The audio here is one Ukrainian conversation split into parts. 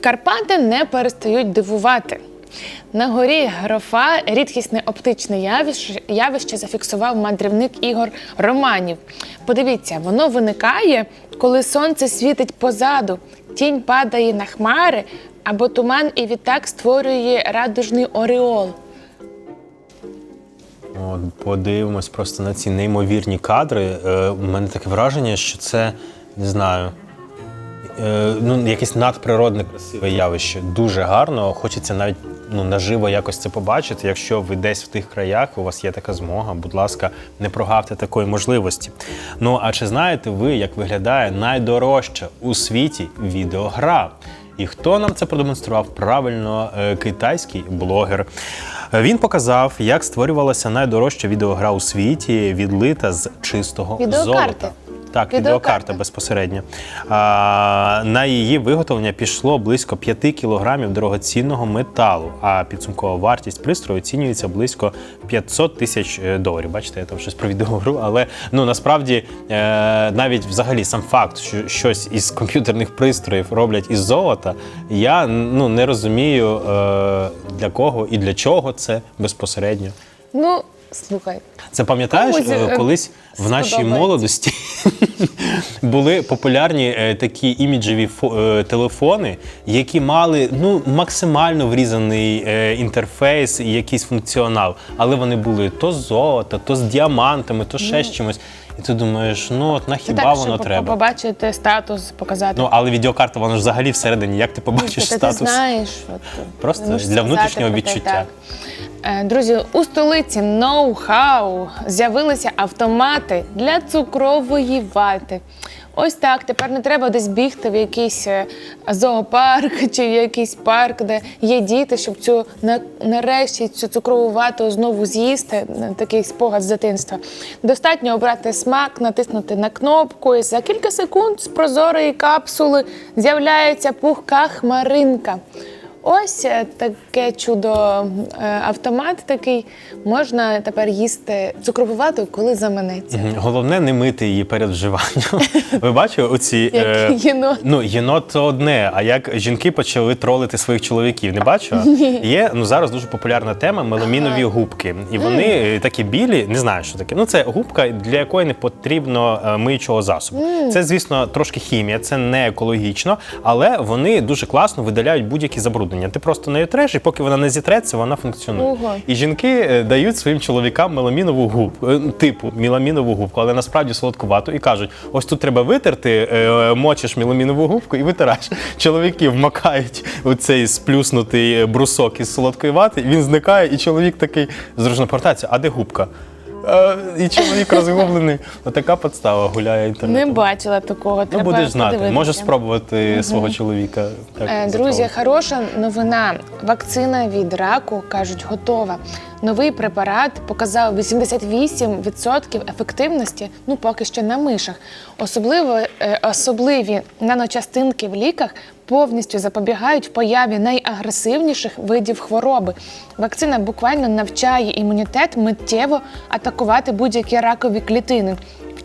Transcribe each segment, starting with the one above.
Карпати не перестають дивувати. На горі Грофа рідкісне оптичне явище, явище зафіксував мандрівник Ігор Романів. Подивіться, воно виникає, коли сонце світить позаду, тінь падає на хмари, або туман і відтак створює радужний ореол. От, подивимось просто на ці неймовірні кадри. Е, у мене таке враження, що це не знаю. Е, ну, якесь надприродне красиве явище. Дуже гарно. Хочеться навіть ну, наживо якось це побачити. Якщо ви десь в тих краях, у вас є така змога, будь ласка, не прогавте такої можливості. Ну а чи знаєте ви, як виглядає найдорожча у світі відеогра? І хто нам це продемонстрував? Правильно, е, китайський блогер. Він показав, як створювалася найдорожча відеогра у світі, відлита з чистого Відеокарти. золота. Так, Відеокарта. безпосередньо. А, на її виготовлення пішло близько 5 кілограмів дорогоцінного металу, а підсумкова вартість пристрою оцінюється близько 500 тисяч е, доларів. Бачите, я там щось про відеогру, але ну насправді е, навіть взагалі сам факт, що щось із комп'ютерних пристроїв роблять із золота, я ну не розумію е, для кого і для чого це безпосередньо. Ну, слухай, Це пам'ятаєш, Комусь, е, е, колись в нашій молодості були популярні е, такі іміджеві телефони, які мали ну максимально врізаний інтерфейс і якийсь функціонал, але вони були то з золота, то з діамантами, то ще з чимось. І ти думаєш, ну от на хіба так, воно щоб треба? побачити статус, показати. Ну але відеокарта, вона ж взагалі всередині. Як ти побачиш Ти, ти статус? знаєш, от, Просто для внутрішнього те, відчуття. Е, Друзі, у столиці ноу-хау з'явилися автомати для цукрової вати. Ось так. Тепер не треба десь бігти в якийсь е, зоопарк чи в якийсь парк, де є діти, щоб цю нарешті цю цукрову вату знову з'їсти. Е, Такий спогад з дитинства. Достатньо обрати смак, натиснути на кнопку, і за кілька секунд з прозорої капсули з'являється пухка хмаринка. Ось е, таке чудо е, автомат такий. Можна тепер їсти цукрову вату, коли заманеться. Головне не мити її перед вживанням. Ви бачили оці Як єнот. Ну, єнот то одне. А як жінки почали тролити своїх чоловіків, не бачила? Є ну зараз дуже популярна тема меламінові губки. І вони е, такі білі, не знаю, що таке. Ну це губка, для якої не потрібно е, миючого засобу. Це, звісно, трошки хімія, це не екологічно, але вони дуже класно видаляють будь-які забруднення. Ти просто нею треш, і поки вона не зітреться, вона функціонує. Ого. І жінки е, дають своїм чоловікам меламінову губку, е, типу меламінову губку, але насправді солодкувату. І кажуть: ось тут треба витерти, е, мочиш меламінову губку і витираєш. Чоловіки вмакають у цей сплюснутий брусок із солодкої вати, він зникає, і чоловік такий зручно повертається, а де губка? Е, І чоловік розгублений. Отака подстава гуляє Не бачила такого. Ну, Треба будеш знати, подивитися. можеш спробувати свого чоловіка. Так, Е, Друзі, затрогати. хороша новина. Вакцина від раку кажуть готова. Новий препарат показав 88% ефективності. Ну поки що на мишах. Особливо е, особливі наночастинки в ліках повністю запобігають появі найагресивніших видів хвороби. Вакцина буквально навчає імунітет миттєво атакувати будь-які ракові клітини.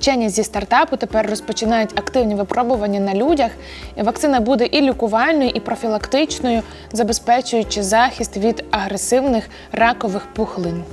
Вчені зі стартапу тепер розпочинають активні випробування на людях. Вакцина буде і лікувальною, і профілактичною, забезпечуючи захист від агресивних ракових пухлин.